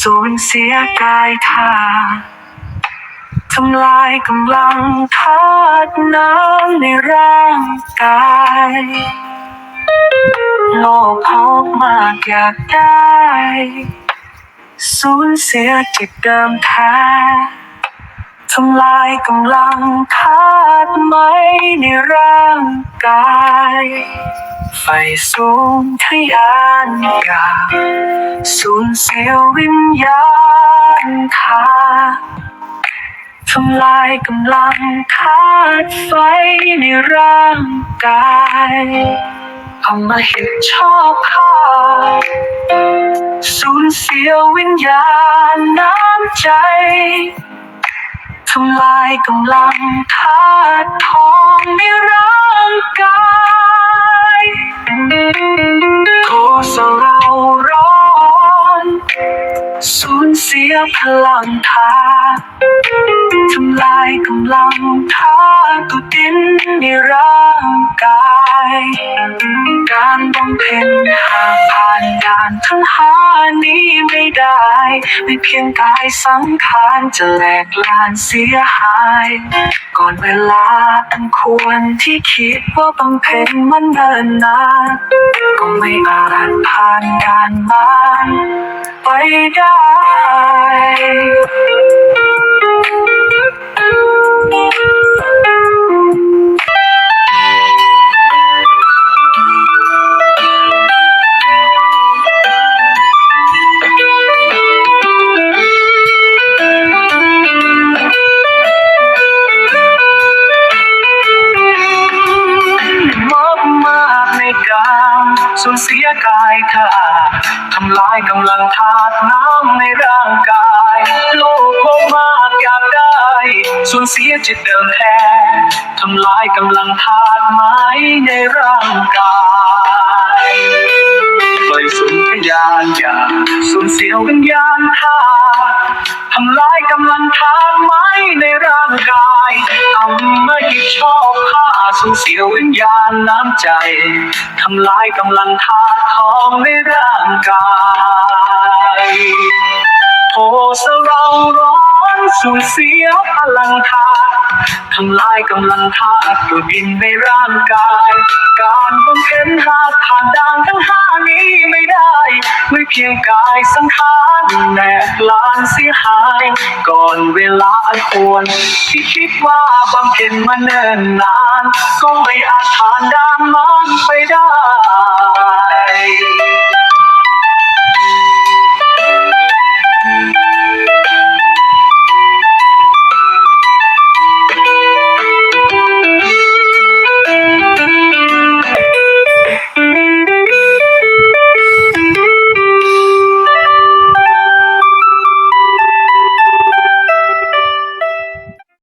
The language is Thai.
สูญเสียกายทาทำลายกำลังธาตุน้ำในร่างกายโลกพบมากอยากได้ สูญเสียจิตเดิมแท้ทำลายกำลังธาตุไม้ในร่าง กายไฟสูงทะยานอยากสูญเสียวิญญาณขาทำลายกำลังธาตุไฟในร่างกายเอามาเห็นชอบค่าสูญเสียวิญญาณน้ำใจทำลายกำลังธาตุทองในร่างก โคสเราร้อนสูญเสียพลังธาตุทำลายกำลังธาตุดินในร่างกาย การบำเพ็ญานด่ารทั้งหานี้ไม่ได้ ไม่เพียงกายสังขารจะแหลกลานเสียหาย ก่อนเวลาอันควรที่คิดว่าบำเพ็ญมันเดินนานก็ไม่อาจผ่านการมานไปได้ สูญเสียกายเธอทำลายกำลังธาตุน้ำในร่างกาย โลกโคมากอยากได้สูญเสียจิตเดิมแท้ทำลายกำลังธาตุไม้ในร่างกายปล่อยสุนทยานอยากสูญเสียวิญญาณธาตุทำลายกำลังธาตุไม้ สูญเสียวิญญาณน้ำใจ ทำลายกำลังธาตุทองในร่างกายโอ้สเราร้อนสูญเสียพลังธาตุทำลายกำลังธาตุตัวดินในร่างกาย ผ่านด่านทั้งห้านี้ไม่ได้ไม่เพียงกายสังขารแหลกลานเสียหาย ก่อนเวลาอันควร ที่คิดว่าบำเพ็ญมาเนิ่นนาน ก็ไม่อาจผ่านด่านมันไปได้